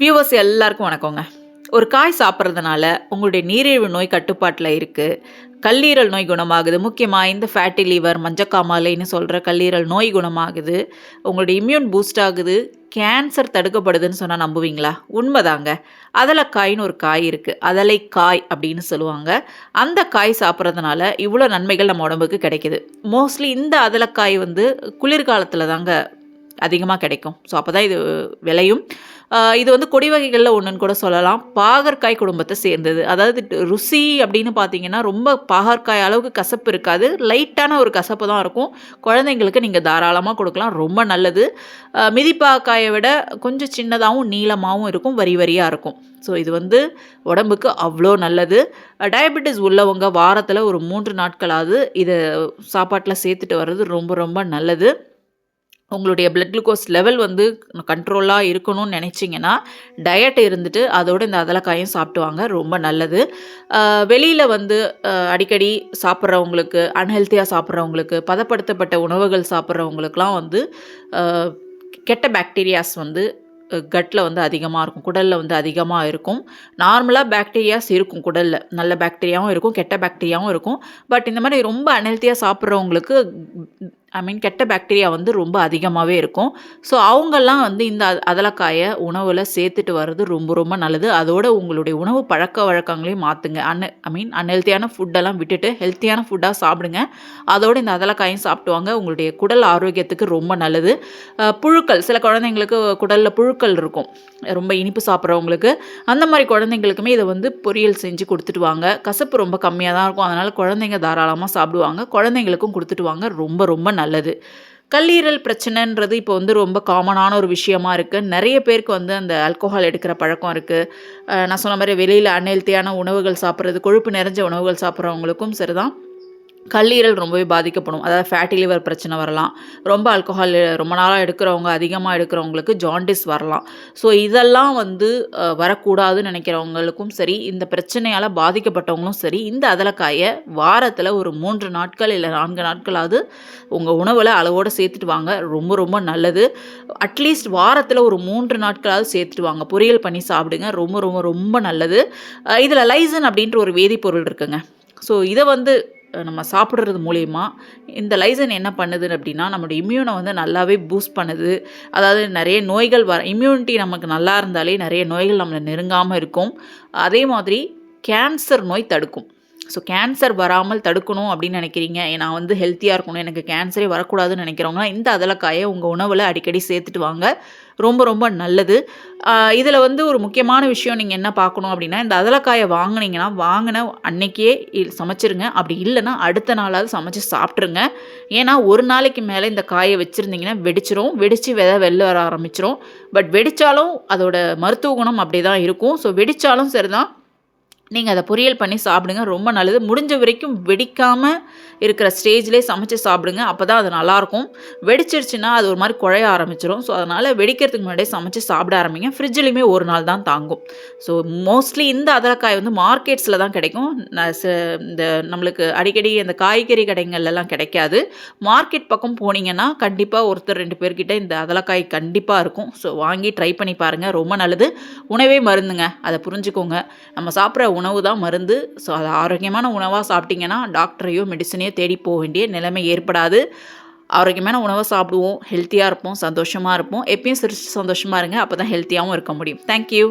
Viewers எல்லாருக்கும் வணக்கங்க. ஒரு காய் சாப்பிட்றதுனால உங்களுடைய நீரிழிவு நோய் கட்டுப்பாட்டில் இருக்குது கல்லீரல் நோய் குணமாகுது. முக்கியமாக இந்த ஃபேட்டி லிவர் மஞ்சக்காமாலைன்னு சொல்கிற கல்லீரல் நோய் குணமாகுது. உங்களுடைய இம்யூன் பூஸ்ட் ஆகுது. கேன்சர் தடுக்கப்படுதுன்னு சொன்னால் நம்புவீங்களா? உண்மைதாங்க. அதலைக்காய்னு ஒரு காய் இருக்குது அதலை காய் அப்படின்னு சொல்லுவாங்க. அந்த காய் சாப்பிட்றதுனால இவ்வளோ நன்மைகள் நம்ம உடம்புக்கு கிடைக்குது. மோஸ்ட்லி இந்த அதலைக்காய் வந்து குளிர்காலத்தில் தாங்க அதிகமாக கிடைக்கும். ஸோ அப்போ தான் இது விளையும். இது வந்து கொடி வகைகளில் ஒன்றுன்னு கூட சொல்லலாம். பாகற்காய் குடும்பத்தை சேர்ந்தது. அதாவது ருசி அப்படின்னு பார்த்தீங்கன்னா ரொம்ப பாகற்காய் அளவுக்கு கசப்பு இருக்காது. லைட்டான ஒரு கசப்பு தான் இருக்கும். குழந்தைங்களுக்கு நீங்கள் தாராளமாக கொடுக்கலாம். ரொம்ப நல்லது. மிதிப்பாக்காயை விட கொஞ்சம் சின்னதாகவும் நீளமாகவும் இருக்கும். வரி வரியாக இருக்கும். ஸோ இது வந்து உடம்புக்கு அவ்வளோ நல்லது. டயபெட்டிஸ் உள்ளவங்க வாரத்தில் ஒரு மூன்று நாட்களாவது இதை சாப்பாட்டில் சேர்த்துட்டு வர்றது ரொம்ப ரொம்ப நல்லது. உங்களுடைய பிளட் குளுக்கோஸ் லெவல் வந்து கண்ட்ரோலாக இருக்கணும்னு நினச்சிங்கன்னா டயட் இருந்துட்டு அதோட இந்த அதலக்காயும் சாப்பிட்டு வாங்க ரொம்ப நல்லது. வெளியில் வந்து அடிக்கடி சாப்பிட்றவங்களுக்கு அன்ஹெல்த்தியாக சாப்பிட்றவங்களுக்கு பதப்படுத்தப்பட்ட உணவுகள் சாப்பிட்றவங்களுக்குலாம் வந்து கெட்ட பாக்டீரியாஸ் வந்து கட்டில் வந்து அதிகமாக இருக்கும் குடலில் வந்து அதிகமாக இருக்கும். நார்மலாக பாக்டீரியாஸ் இருக்கும் குடலில் நல்ல பாக்டீரியாவும் இருக்கும் கெட்ட பாக்டீரியாவும் இருக்கும். பட் இந்த மாதிரி ரொம்ப அன்ஹெல்த்தியாக சாப்பிட்றவங்களுக்கு ஐ மீன் கெட்ட பாக்டீரியா வந்து ரொம்ப அதிகமாகவே இருக்கும். ஸோ அவங்கெல்லாம் வந்து இந்த அ- அதலக்காயை உணவில் சேர்த்துட்டு வர்றது ரொம்ப ரொம்ப நல்லது. அதோட உங்களுடைய உணவு பழக்க வழக்கங்களையும் மாற்றுங்க அன் ஐ மீன் அன்ஹெல்த்தியான ஃபுட்டெல்லாம் விட்டுட்டு ஹெல்த்தியான ஃபுட்டாக சாப்பிடுங்க. அதோடு இந்த அதலக்காயும் சாப்பிட்டுவாங்க. உங்களுடைய குடல் ஆரோக்கியத்துக்கு ரொம்ப நல்லது. புழுக்கள் சில குழந்தைங்களுக்கு குடலில் புழுக்கள் இருக்கும். ரொம்ப இனிப்பு சாப்பிட்றவங்களுக்கு. அந்த மாதிரி குழந்தைங்களுக்குமே இதை வந்து பொரியல் செஞ்சு கொடுத்துட்டு வாங்க. கசப்பு ரொம்ப கம்மியாக தான் இருக்கும். அதனால் குழந்தைங்க தாராளமாக சாப்பிடுவாங்க. குழந்தைங்களுக்கும் கொடுத்துட்டு வாங்க. ரொம்ப ரொம்ப நல்லது. கல்லீரல் பிரச்சனைன்றது இப்போ வந்து ரொம்ப காமனான ஒரு விஷயமா இருக்குது நிறைய பேருக்கு வந்து அந்த ஆல்கோஹால் எடுக்கிற பழக்கம் இருக்குது நான் சொன்ன மாதிரி வெளியில் அன்ஹெல்த்தியான உணவுகள் சாப்பிட்றது கொழுப்பு நிறைஞ்ச உணவுகள் சாப்பிட்றவங்களுக்கும் சரிதான். கல்லீரல் ரொம்பவே பாதிக்கப்படும். அதாவது ஃபேட்டி லிவர் பிரச்சனை வரலாம். ரொம்ப ஆல்கோஹால் ரொம்ப நாளாக எடுக்கிறவங்க அதிகமாக எடுக்கிறவங்களுக்கு ஜாண்டிஸ் வரலாம். ஸோ இதெல்லாம் வந்து வரக்கூடாதுன்னு நினைக்கிறவங்களுக்கும் சரி இந்த பிரச்சனையால் பாதிக்கப்பட்டவங்களும் சரி இந்த அதலக்காயை வாரத்தில் ஒரு மூன்று நாட்கள் இல்லை நான்கு நாட்களாவது உங்கள் உணவில் அளவோடு சேர்த்துட்டு வாங்க. ரொம்ப ரொம்ப நல்லது. அட்லீஸ்ட் வாரத்தில் ஒரு மூன்று நாட்களாவது சேர்த்துட்டு வாங்க. பொரியல் பண்ணி சாப்பிடுங்க. ரொம்ப ரொம்ப ரொம்ப நல்லது. இதில் லைசன் அப்படின்ற ஒரு வேதிப்பொருள் இருக்குங்க. ஸோ இதை வந்து நம்ம சாப்பிட்றது மூலயமா இந்த லைசன் என்ன பண்ணுது அப்படின்னா நம்மளுடைய இம்யூனை வந்து நல்லாவே பூஸ்ட் பண்ணுது. அதாவது நிறைய நோய்கள் வர இம்யூனிட்டி நமக்கு நல்லா இருந்தாலே நிறைய நோய்கள் நம்மளை நெருங்காமல் இருக்கும். அதே மாதிரி கேன்சர் நோய் தடுக்கும். ஸோ கேன்சர் வராமல் தடுக்கணும் அப்படின்னு நினைக்கிறீங்க. நான் வந்து ஹெல்த்தியாக இருக்கணும். எனக்கு கேன்சரே வரக்கூடாதுன்னு நினைக்கிறவங்க இந்த அதலக்காயை உங்கள் உணவில் அடிக்கடி சேர்த்துட்டு வாங்க. ரொம்ப ரொம்ப நல்லது. இதில் வந்து ஒரு முக்கியமான விஷயம் நீங்கள் என்ன பார்க்கணும் அப்படின்னா இந்த அதலக்காயை வாங்குனீங்கன்னா வாங்கின அன்னைக்கே சமைச்சிருங்க. அப்படி இல்லைன்னா அடுத்த நாளாவது சமைச்சு சாப்பிட்ருங்க ஏன்னா ஒரு நாளைக்கு மேலே இந்த காயை வச்சுருந்தீங்கன்னா வெடிச்சிரும். வெடித்து விதை வெளில வர ஆரம்பிச்சிரும். பட் வெடித்தாலும் அதோட மருத்துவ குணம் அப்படி தான் இருக்கும். ஸோ வெடித்தாலும் சரிதான். நீங்கள் அதை பொரியல் பண்ணி சாப்பிடுங்க. ரொம்ப நல்லது. முடிஞ்ச வரைக்கும் வெடிக்காமல் இருக்கிற ஸ்டேஜ்லேயே சமைச்சு சாப்பிடுங்க. அப்போ தான் அது நல்லாயிருக்கும். வெடிச்சிருச்சுன்னா அது ஒரு மாதிரி குழைய ஆரம்பிச்சிடும் ஸோ அதனால் வெடிக்கிறதுக்கு முன்னாடியே சமைச்சு சாப்பிட ஆரம்பிங்க. ஃப்ரிட்ஜ்லேயுமே ஒரு நாள் தான் தாங்கும். ஸோ மோஸ்ட்லி இந்த அதரக்காய் வந்து மார்க்கெட்ஸில் தான் கிடைக்கும். ச- இந்த நம்மளுக்கு அடிக்கடி இந்த காய்கறி கடைங்கள்லாம் கிடைக்காது. மார்க்கெட் பக்கம் போனீங்கன்னா கண்டிப்பாக ஒருத்தர் ரெண்டு பேர்கிட்ட இந்த அதலக்காய் கண்டிப்பாக இருக்கும். ஸோ வாங்கி ட்ரை பண்ணி பாருங்கள் ரொம்ப நல்லது. உணவே மருந்துங்க. அதை புரிஞ்சுக்கோங்க. நம்ம சாப்பிட்ற உணவு தான் மருந்து. ஸோ அது ஆரோக்கியமான உணவாக சாப்பிட்டிங்கன்னா டாக்டரையோ மெடிசனையோ தேடி போக வேண்டிய நிலைமை ஏற்படாது. ஆரோக்கியமான உணவை சாப்பிடுவோம் ஹெல்த்தியாக இருப்போம் சந்தோஷமாக இருப்போம். எப்பயும் சிரிச்சு சந்தோஷமாக இருங்க அப்போ தான் ஹெல்த்தியாகவும் இருக்க முடியும். தேங்க்யூ